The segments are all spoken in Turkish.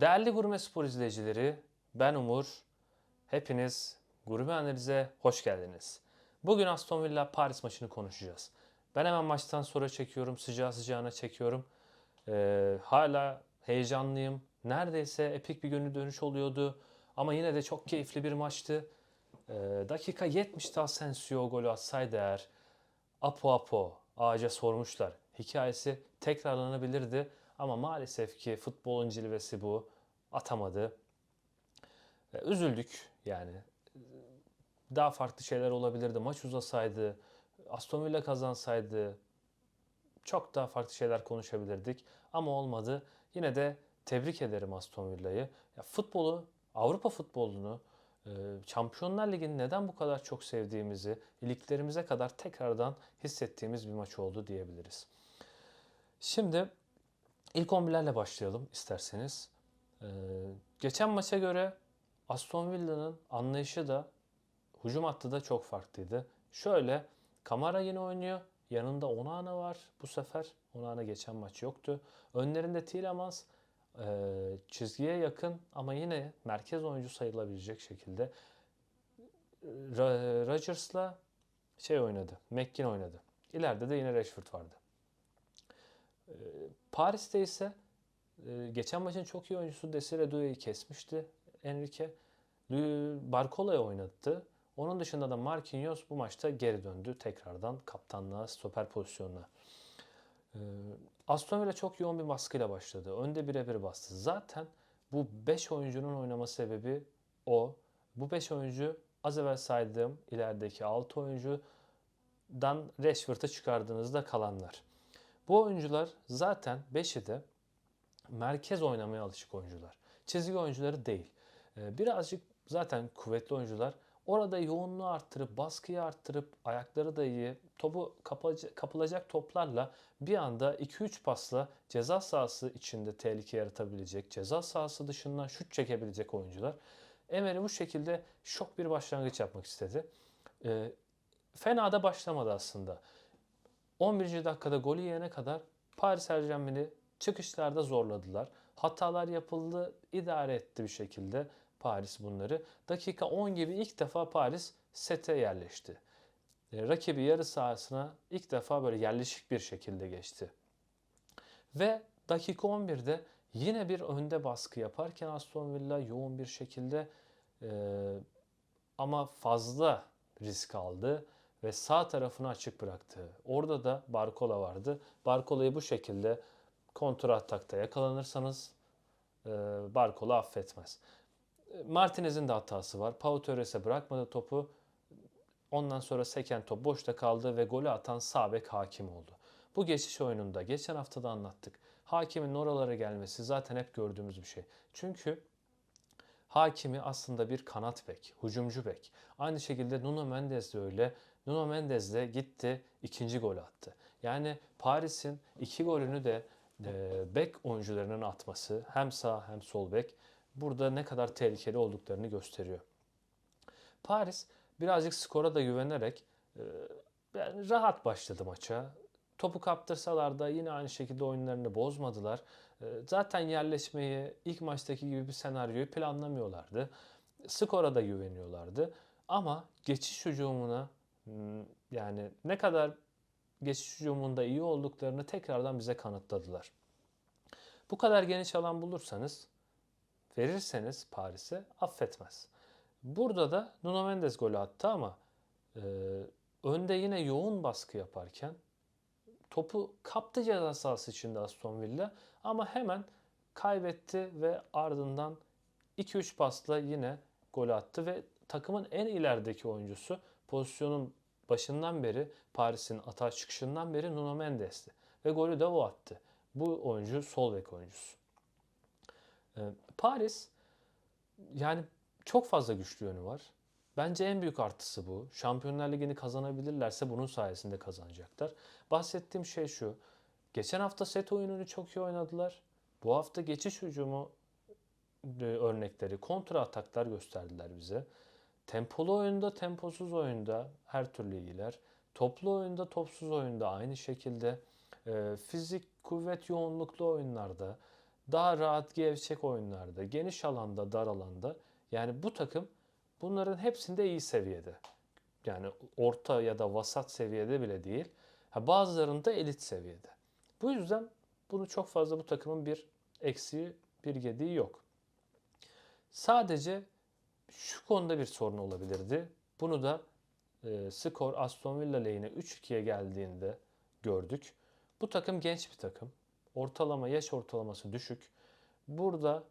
Değerli Gurme Spor izleyicileri, ben Umur. Hepiniz Gurme Analiz'e hoş geldiniz. Bugün Aston Villa Paris maçını konuşacağız. Ben hemen maçtan sonra çekiyorum, sıcağı sıcağına çekiyorum. Ee, hala heyecanlıyım. Neredeyse epik bir gönül dönüş oluyordu. Ama yine de çok keyifli bir maçtı. Ee, dakika 70'te Asensio golü atsaydı eğer Apo Apo ağaca sormuşlar. Hikayesi tekrarlanabilirdi ama maalesef ki futbolun cilvesi bu. Atamadı. Üzüldük yani. Daha farklı şeyler olabilirdi. Maç uzasaydı, Aston Villa kazansaydı çok daha farklı şeyler konuşabilirdik. Ama olmadı. Yine de tebrik ederim Aston Villa'yı. Ya futbolu, Avrupa futbolunu, e, Şampiyonlar Ligi'ni neden bu kadar çok sevdiğimizi, iliklerimize kadar tekrardan hissettiğimiz bir maç oldu diyebiliriz. Şimdi ilk 11'lerle başlayalım isterseniz. Ee, geçen maça göre Aston Villa'nın anlayışı da hücum hattı da çok farklıydı. Şöyle Kamara yine oynuyor. Yanında Onana var bu sefer. Onana geçen maç yoktu. Önlerinde Tielemans e, çizgiye yakın ama yine merkez oyuncu sayılabilecek şekilde Ra- Rodgers'la şey oynadı. McKin oynadı. İleride de yine Rashford vardı. E, Paris'te ise e, geçen maçın çok iyi oyuncusu Desire Doué'yi kesmişti Enrique. Barcola'yı oynattı. Onun dışında da Marquinhos bu maçta geri döndü tekrardan kaptanlığa, stoper pozisyonuna. Ee, Aston Villa çok yoğun bir baskıyla başladı. Önde birebir bastı. Zaten bu 5 oyuncunun oynama sebebi o. Bu 5 oyuncu az evvel saydığım ilerideki 6 oyuncudan Rashford'ı çıkardığınızda kalanlar. Bu oyuncular zaten 5'i de merkez oynamaya alışık oyuncular. Çizgi oyuncuları değil. Ee, Birazcık zaten kuvvetli oyuncular. Orada yoğunluğu arttırıp, baskıyı arttırıp, ayakları da iyi, topu kapılaca- kapılacak toplarla bir anda 2-3 pasla ceza sahası içinde tehlike yaratabilecek, ceza sahası dışından şut çekebilecek oyuncular. Emery bu şekilde şok bir başlangıç yapmak istedi. Ee, fena da başlamadı aslında. 11. dakikada golü yiyene kadar Paris Saint-Germain'i çıkışlarda zorladılar. Hatalar yapıldı, idare etti bir şekilde Paris bunları. Dakika 10 gibi ilk defa Paris sete yerleşti. E, Rakibi yarı sahasına ilk defa böyle yerleşik bir şekilde geçti. Ve dakika 11'de yine bir önde baskı yaparken Aston Villa yoğun bir şekilde e, ama fazla risk aldı ve sağ tarafını açık bıraktı. Orada da Barcola vardı. Barcola'yı bu şekilde kontra atakta yakalanırsanız e, Barcola affetmez. Martinez'in de hatası var. Pau Torres'e bırakmadı topu. Ondan sonra seken top boşta kaldı ve golü atan sağ bek hakim oldu. Bu geçiş oyununda geçen hafta da anlattık. Hakimin oralara gelmesi zaten hep gördüğümüz bir şey. Çünkü Hakimi aslında bir kanat bek, hücumcu bek. Aynı şekilde Nuno Mendes de öyle. Nuno Mendes de gitti ikinci gol attı. Yani Paris'in iki golünü de e, bek oyuncularının atması hem sağ hem sol bek burada ne kadar tehlikeli olduklarını gösteriyor. Paris birazcık skora da güvenerek e, yani rahat başladı maça. Topu kaptırsalar da yine aynı şekilde oyunlarını bozmadılar. E, Zaten yerleşmeyi ilk maçtaki gibi bir senaryoyu planlamıyorlardı. Skora da güveniyorlardı. Ama geçiş hücumuna yani ne kadar geçiş hücumunda iyi olduklarını tekrardan bize kanıtladılar. Bu kadar geniş alan bulursanız, verirseniz Paris'e affetmez. Burada da Nuno Mendes golü attı ama e, önde yine yoğun baskı yaparken topu kaptı ceza sahası içinde Aston Villa ama hemen kaybetti ve ardından 2-3 pasla yine gol attı ve takımın en ilerideki oyuncusu pozisyonun başından beri Paris'in atağa çıkışından beri Nuno Mendes'ti ve golü de o attı. Bu oyuncu sol bek oyuncusu. Ee, Paris yani çok fazla güçlü yönü var. Bence en büyük artısı bu. Şampiyonlar Ligi'ni kazanabilirlerse bunun sayesinde kazanacaklar. Bahsettiğim şey şu. Geçen hafta set oyununu çok iyi oynadılar. Bu hafta geçiş hücumu e, örnekleri, kontra ataklar gösterdiler bize. Tempolu oyunda, temposuz oyunda her türlü iyiler. Toplu oyunda, topsuz oyunda aynı şekilde. E, fizik, kuvvet yoğunluklu oyunlarda daha rahat gevşek oyunlarda, geniş alanda, dar alanda. Yani bu takım bunların hepsinde iyi seviyede. Yani orta ya da vasat seviyede bile değil. Ha, bazılarında elit seviyede. Bu yüzden bunu çok fazla bu takımın bir eksiği, bir gediği yok. Sadece şu konuda bir sorun olabilirdi. Bunu da e, skor Aston Villa lehine 3-2'ye geldiğinde gördük. Bu takım genç bir takım. Ortalama yaş ortalaması düşük. Burada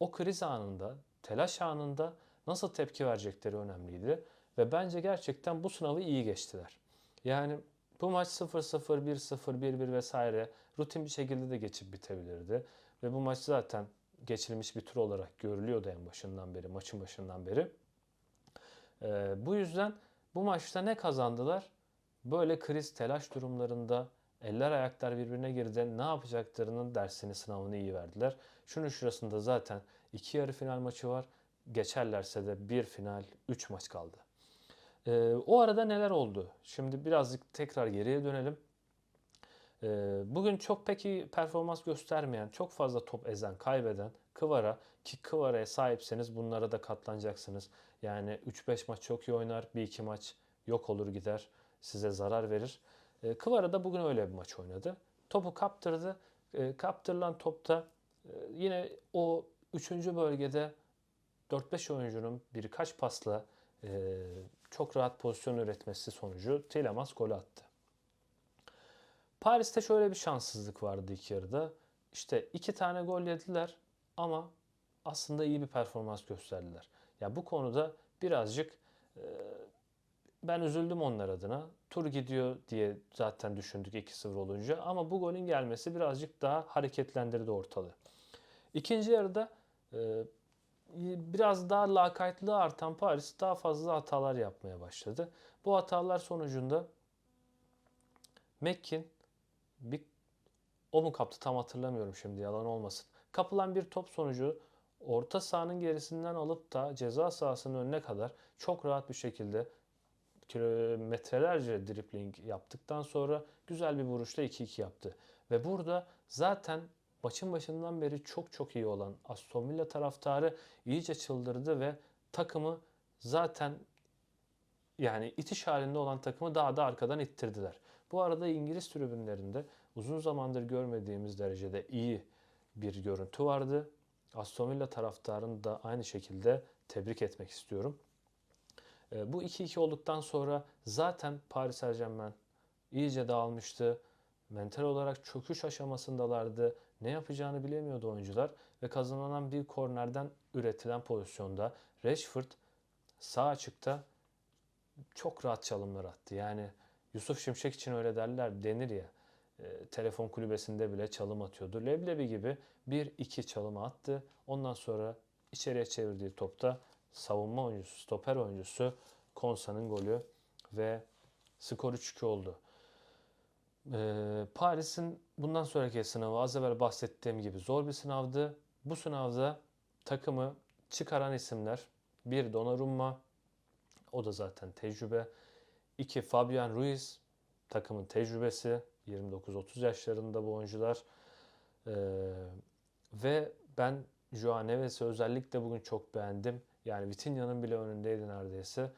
o kriz anında, telaş anında nasıl tepki verecekleri önemliydi. Ve bence gerçekten bu sınavı iyi geçtiler. Yani bu maç 0-0, 1-0, 1-1 vesaire rutin bir şekilde de geçip bitebilirdi. Ve bu maç zaten geçilmiş bir tur olarak görülüyordu en başından beri, maçın başından beri. Ee, bu yüzden bu maçta ne kazandılar? Böyle kriz, telaş durumlarında eller ayaklar birbirine girdi. Ne yapacaklarının dersini, sınavını iyi verdiler. Şunun şurasında zaten iki yarı final maçı var. Geçerlerse de bir final, üç maç kaldı. Ee, o arada neler oldu? Şimdi birazcık tekrar geriye dönelim. Ee, bugün çok pek iyi performans göstermeyen, çok fazla top ezen, kaybeden Kıvara ki Kıvara'ya sahipseniz bunlara da katlanacaksınız. Yani 3-5 maç çok iyi oynar, 1-2 maç yok olur gider, size zarar verir. Ee, Kıvara da bugün öyle bir maç oynadı. Topu kaptırdı. Ee, kaptırılan topta e, yine o 3. bölgede 4-5 oyuncunun birkaç pasla e, çok rahat pozisyon üretmesi sonucu Tielemans golü attı. Paris'te şöyle bir şanssızlık vardı ilk yarıda. İşte iki tane gol yediler ama aslında iyi bir performans gösterdiler. Ya bu konuda birazcık e, ben üzüldüm onlar adına. Tur gidiyor diye zaten düşündük 2-0 olunca ama bu golün gelmesi birazcık daha hareketlendirdi ortalığı. İkinci yarıda e, biraz daha lakaytlığı artan Paris daha fazla hatalar yapmaya başladı. Bu hatalar sonucunda Mekkin bir o mu kaptı tam hatırlamıyorum şimdi yalan olmasın. Kapılan bir top sonucu orta sahanın gerisinden alıp da ceza sahasının önüne kadar çok rahat bir şekilde kilometrelerce dribling yaptıktan sonra güzel bir vuruşla 2-2 yaptı. Ve burada zaten maçın başından beri çok çok iyi olan Aston Villa taraftarı iyice çıldırdı ve takımı zaten yani itiş halinde olan takımı daha da arkadan ittirdiler. Bu arada İngiliz tribünlerinde uzun zamandır görmediğimiz derecede iyi bir görüntü vardı. Aston Villa taraftarını da aynı şekilde tebrik etmek istiyorum. E, bu 2-2 olduktan sonra zaten Paris Saint Germain iyice dağılmıştı. Mental olarak çöküş aşamasındalardı. Ne yapacağını bilemiyordu oyuncular ve kazanılan bir kornerden üretilen pozisyonda Rashford sağ açıkta çok rahat çalımlar attı. Yani Yusuf Şimşek için öyle derler denir ya. E, telefon kulübesinde bile çalım atıyordu. Leblebi gibi bir iki çalım attı. Ondan sonra içeriye çevirdiği topta savunma oyuncusu, stoper oyuncusu Konsa'nın golü ve skor 3-2 oldu. Ee, Paris'in bundan sonraki sınavı az evvel bahsettiğim gibi zor bir sınavdı. Bu sınavda takımı çıkaran isimler bir Donnarumma, o da zaten tecrübe. İki Fabian Ruiz, takımın tecrübesi. 29-30 yaşlarında bu oyuncular. Ee, ve ben Joao Neves'i özellikle bugün çok beğendim. Yani Vitinha'nın bile önündeydi neredeyse.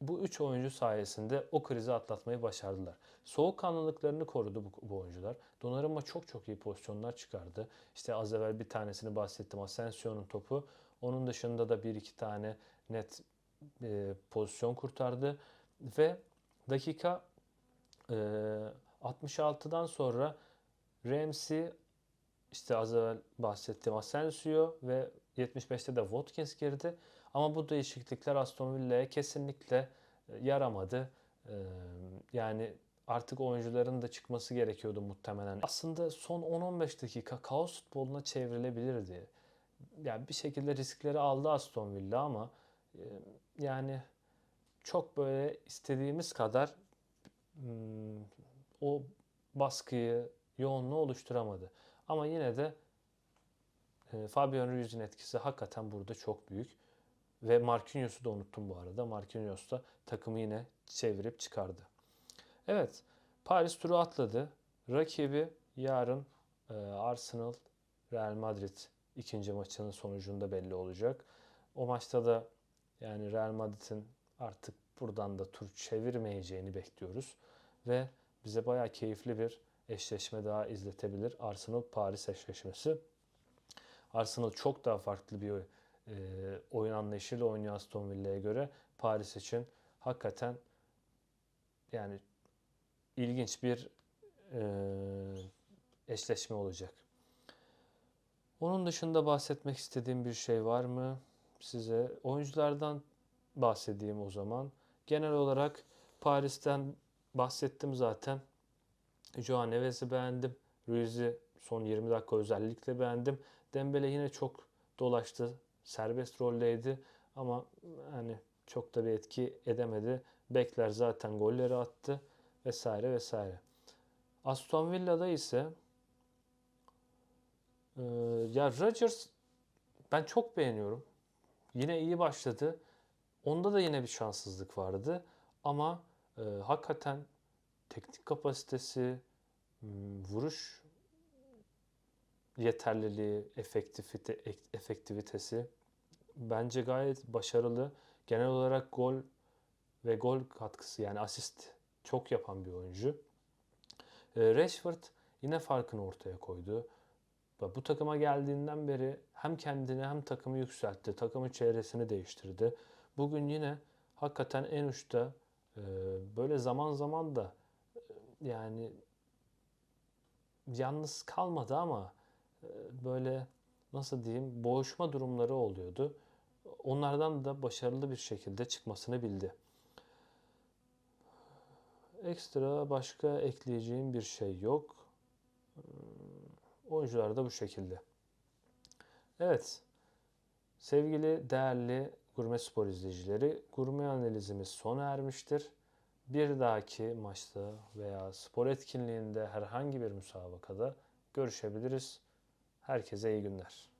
Bu üç oyuncu sayesinde o krizi atlatmayı başardılar. Soğukkanlılıklarını korudu bu, bu oyuncular. Donnarumma çok çok iyi pozisyonlar çıkardı. İşte az evvel bir tanesini bahsettim. Asensio'nun topu. Onun dışında da bir iki tane net e, pozisyon kurtardı. Ve dakika e, 66'dan sonra Ramsey işte az evvel bahsettiğim Asensio ve 75'te de Watkins girdi. Ama bu değişiklikler Aston Villa'ya kesinlikle e, yaramadı. E, yani artık oyuncuların da çıkması gerekiyordu muhtemelen. Aslında son 10-15 dakika kaos futboluna çevrilebilirdi. Yani bir şekilde riskleri aldı Aston Villa ama e, yani çok böyle istediğimiz kadar hmm, o baskıyı, yoğunluğu oluşturamadı. Ama yine de e, Fabian Ruiz'in etkisi hakikaten burada çok büyük. Ve Marquinhos'u da unuttum bu arada. Marquinhos da takımı yine çevirip çıkardı. Evet, Paris turu atladı. Rakibi yarın e, Arsenal Real Madrid ikinci maçının sonucunda belli olacak. O maçta da yani Real Madrid'in artık buradan da tur çevirmeyeceğini bekliyoruz. Ve bize bayağı keyifli bir eşleşme daha izletebilir. Arsenal-Paris eşleşmesi. Arsenal çok daha farklı bir e, oyun anlayışıyla oynuyor Aston Villa'ya göre. Paris için hakikaten yani ilginç bir e, eşleşme olacak. Onun dışında bahsetmek istediğim bir şey var mı? Size oyunculardan bahsedeyim o zaman. Genel olarak Paris'ten bahsettim zaten. Joao Neves'i beğendim. Ruiz'i son 20 dakika özellikle beğendim. Dembele yine çok dolaştı. Serbest roldeydi ama hani çok da bir etki edemedi. Bekler zaten golleri attı vesaire vesaire. Aston Villa'da ise e, ya Rodgers ben çok beğeniyorum. Yine iyi başladı. Onda da yine bir şanssızlık vardı. Ama e, hakikaten teknik kapasitesi, vuruş yeterliliği, efektivite, ek- efektivitesi bence gayet başarılı. Genel olarak gol ve gol katkısı yani asist çok yapan bir oyuncu. E, Rashford yine farkını ortaya koydu. Bu takıma geldiğinden beri hem kendini hem takımı yükseltti. Takımın çevresini değiştirdi. Bugün yine hakikaten en uçta e, böyle zaman zaman da e, yani yalnız kalmadı ama e, böyle nasıl diyeyim boğuşma durumları oluyordu. Onlardan da başarılı bir şekilde çıkmasını bildi. Ekstra başka ekleyeceğim bir şey yok. Oyuncular da bu şekilde. Evet. Sevgili değerli Gurme Spor izleyicileri, gurme analizimiz sona ermiştir. Bir dahaki maçta veya spor etkinliğinde herhangi bir müsabakada görüşebiliriz. Herkese iyi günler.